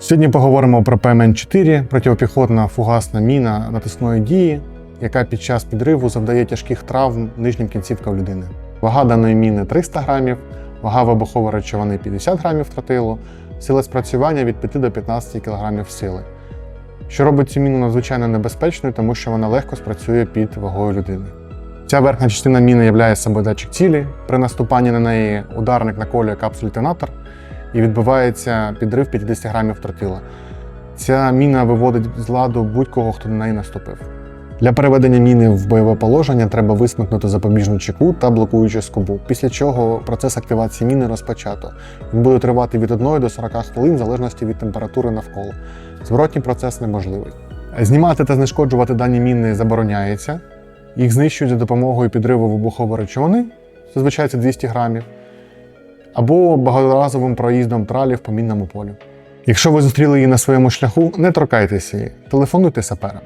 Сьогодні поговоримо про ПМН-4 протипіхотна фугасна міна натисної дії, яка під час підриву завдає тяжких травм нижнім кінцівкам людини. Вага даної міни 300 грамів, вага вибухової речовини 50 грамів тротилу, сила спрацювання від 5 до 15 кг сили. Що робить цю міну надзвичайно небезпечною, тому що вона легко спрацює під вагою людини. Ця верхня частина міни являє собою датчик цілі. При наступанні на неї ударник наколює капсуль-детонатор і відбувається підрив 50 грамів тротила. Ця міна виводить з ладу будь-кого, хто на неї наступив. Для переведення міни в бойове положення треба висмикнути запобіжну чеку та блокуючу скобу, після чого процес активації міни розпочато. Він буде тривати від 1 до 40 хвилин в залежності від температури навколо. Зворотній процес неможливий. Знімати та знешкоджувати дані міни забороняється. Їх знищують за допомогою підриву вибухової речовини, зазвичай це 200 грамів, або багаторазовим проїздом тралів по мінному полю. Якщо ви зустріли її на своєму шляху, не торкайтеся її, телефонуйте саперам.